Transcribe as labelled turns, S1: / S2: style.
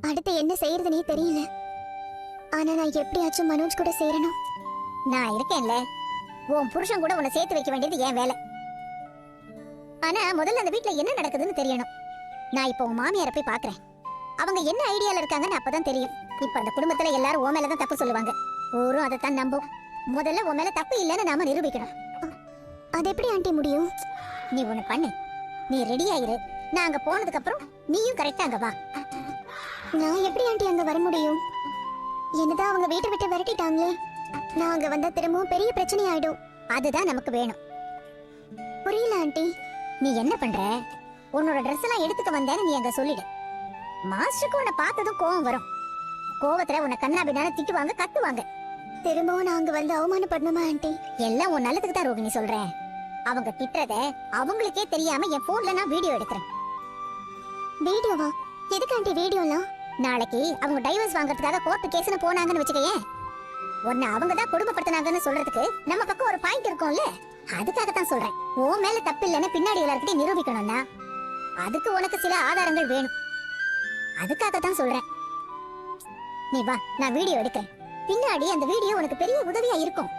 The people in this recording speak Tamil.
S1: அடுத்து என்ன செய்யறதுனே தெரியல. ஆனா நான் எப்படியாச்சும் மனோஜ் கூட சேரணும்.
S2: நான் இருக்கேன்ல. உன் புருஷன் கூட உன்னை சேர்த்து வைக்க வேண்டியது என் வேலை. ஆனா முதல்ல அந்த வீட்ல என்ன நடக்குதுன்னு தெரியணும். நான் இப்போ உன் மாமியாரை போய் பாக்குறேன். அவங்க என்ன ஐடியால இருக்காங்கன்னு அப்பதான் தெரியும். இப்ப அந்த குடும்பத்துல எல்லாரும் உன் மேலதான் தப்பு சொல்லுவாங்க. ஊரும் அதைத்தான் நம்பும். முதல்ல உன் மேல தப்பு இல்லைன்னு நாம நிரூபிக்கணும்.
S1: அது எப்படி ஆண்டி முடியும்?
S2: நீ ஒண்ணு பண்ணு. நீ ரெடி ஆயிரு நான் அங்க போனதுக்கு அப்புறம் நீயும் கரெக்டா அங்க வா.
S1: நான் எப்படி ஆண்டி அங்க வர முடியும்? என்னதான் அவங்க வீட்டை விட்டு விரட்டிட்டாங்களே. நான் அங்க வந்தா திரும்பவும் பெரிய பிரச்சனை ஆயிடும்
S2: அதுதான் நமக்கு வேணும்.
S1: புரியல ஆண்டி.
S2: நீ என்ன பண்ற? உன்னோட ட்ரெஸ் எல்லாம் எடுத்துக்க வந்தேன்னு நீ அங்க சொல்லிடு. மாஸ்டருக்கு உன்னை பார்த்ததும் கோவம் வரும். கோவத்துல உன்னை கண்ணாபின்னால திட்டுவாங்க கத்துவாங்க.
S1: திரும்பவும் நான் அங்க வந்து அவமானப்படணுமா ஆண்டி?
S2: எல்லாம் உன் நல்லதுக்கு தான் ரோகிணி சொல்றேன் அவங்க திட்டுறத அவங்களுக்கே தெரியாம என் போன்ல நான் வீடியோ எடுக்கிறேன்.
S1: வீடியோவா எதுக்கு ஆண்டி வீடியோலாம்
S2: நாளைக்கு அவங்க டைவர்ஸ் வாங்குறதுக்காக கோர்ட் கேஸ்னு போனாங்கன்னு வச்சுக்கயேன். உன்னை அவங்க தான் குடும்பப்படுத்தினாங்கன்னு சொல்றதுக்கு நம்ம பக்கம் ஒரு பாயிண்ட் இருக்கும்ல. அதுக்காக தான் சொல்றேன். உன் மேல தப்பு இல்லைன்னு பின்னாடி எல்லாருக்கிட்டையும் நிரூபிக்கணும்னா அதுக்கு உனக்கு சில ஆதாரங்கள் வேணும். அதுக்காக தான் சொல்றேன். நீ வா நான் வீடியோ எடுக்கிறேன். பின்னாடி அந்த வீடியோ உனக்கு பெரிய உதவியா இருக்கும்.